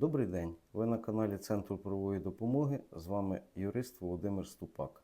Добрий день. Ви на каналі Центру правової допомоги. З вами юрист Володимир Ступак.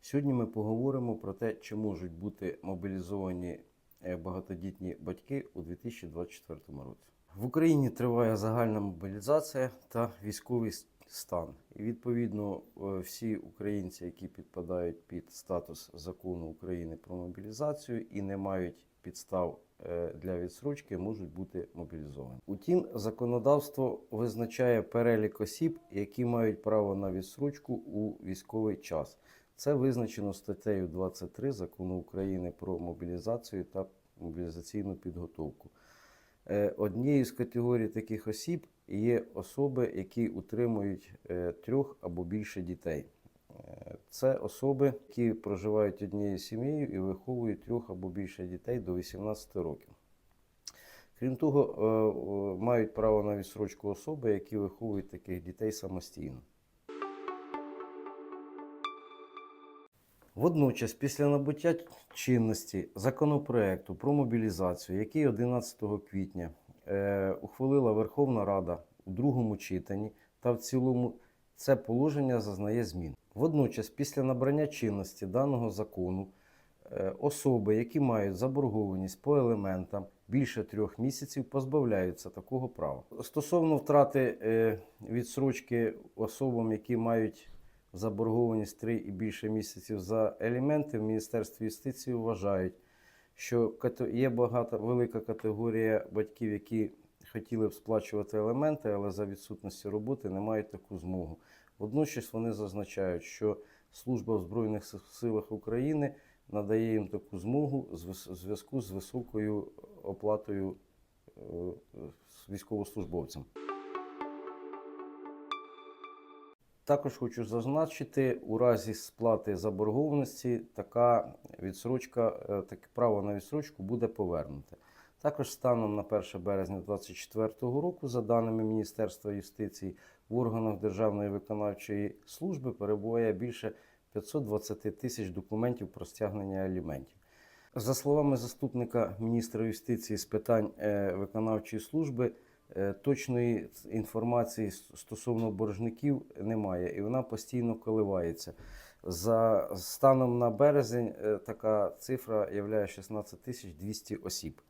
Сьогодні ми поговоримо про те, чи можуть бути мобілізовані е, багатодітні батьки у 2024 році. В Україні триває загальна мобілізація та військовий стан. І відповідно е, всі українці, які підпадають під статус закону України про мобілізацію і не мають підстав е, для відсрочки, можуть бути мобілізовані. Утім, законодавство визначає перелік осіб, які мають право на відсрочку у військовий час. Це визначено статтею 23 закону України про мобілізацію та мобілізаційну підготовку. Е, Однією з категорій таких осіб є особи, які утримують е, трьох або більше дітей. Е, Це особи, які проживають однією сім'єю і виховують трьох або більше дітей до 18 років. Крім того, е, мають право на відсрочку особи, які виховують таких дітей самостійно. Водночас, після набуття чинності законопроекту про мобілізацію, який 11 квітня ухвалила Верховна Рада у другому читанні та в цілому, це положення зазнає змін. Водночас, після набрання чинності даного закону, е, особи, які мають заборгованість по елементам більше трьох місяців, позбавляються такого права. Стосовно втрати е, відсрочки особам, які мають заборгованість 3 і більше місяців за елементи в Міністерстві юстиції вважають, що є багата велика категорія батьків, які хотіли б сплачувати елементи, але за відсутності роботи не мають таку змогу. Водночас вони зазначають, що служба в Збройних силах України надає їм таку змогу в зв'язку з високою оплатою е, військовослужбовцям. Також хочу зазначити, у разі сплати заборгованості така відсрочка, е, таке право на відсрочку буде повернуте. Також станом на 1 березня 2024 року, за даними Міністерства юстиції, в органах Державної виконавчої служби перебуває більше 520 тисяч документів про стягнення аліментів. За словами заступника міністра юстиції з питань е, виконавчої служби, точної інформації стосовно боржників немає, і вона постійно коливається. За станом на березень е, така цифра являє 16 тисяч 200 осіб.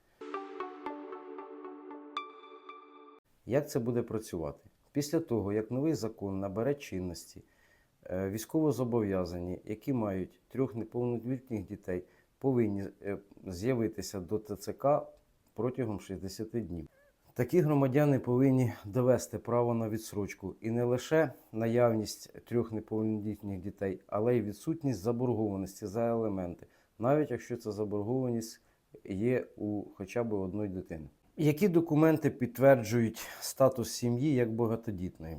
Як це буде працювати? Після того, як новий закон набере чинності, е, військовозобов'язані, які мають трьох неповнолітніх дітей, повинні е, з'явитися до ТЦК протягом 60 днів. Такі громадяни повинні довести право на відсрочку і не лише наявність трьох неповнолітніх дітей, але й відсутність заборгованості за елементи, навіть якщо ця заборгованість є у хоча б одної дитини. Які документи підтверджують статус сім'ї як багатодітної?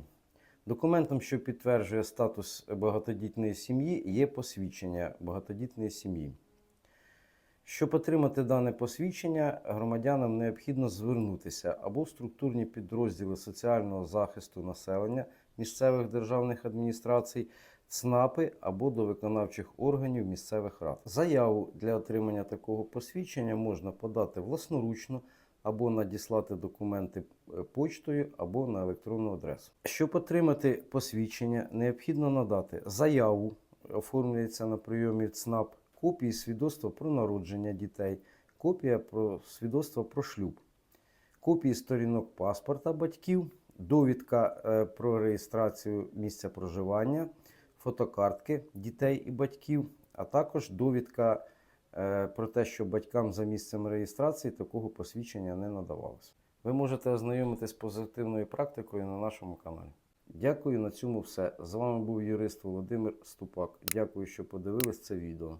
Документом, що підтверджує статус багатодітної сім'ї, є посвідчення багатодітної сім'ї. Щоб отримати дане посвідчення, громадянам необхідно звернутися або в структурні підрозділи соціального захисту населення місцевих державних адміністрацій, ЦНАПи або до виконавчих органів місцевих рад. Заяву для отримання такого посвідчення можна подати власноручно або надіслати документи е, почтою або на електронну адресу. Щоб отримати посвідчення, необхідно надати заяву, оформлюється на прийомі ЦНАП, копії свідоцтва про народження дітей, копія про свідоцтва про шлюб, копії сторінок паспорта батьків, довідка е, про реєстрацію місця проживання, фотокартки дітей і батьків, а також довідка е, про те, що батькам за місцем реєстрації такого посвідчення не надавалося. Ви можете ознайомитись з позитивною практикою на нашому каналі. Дякую на цьому все. З вами був юрист Володимир Ступак. Дякую, що подивились це відео.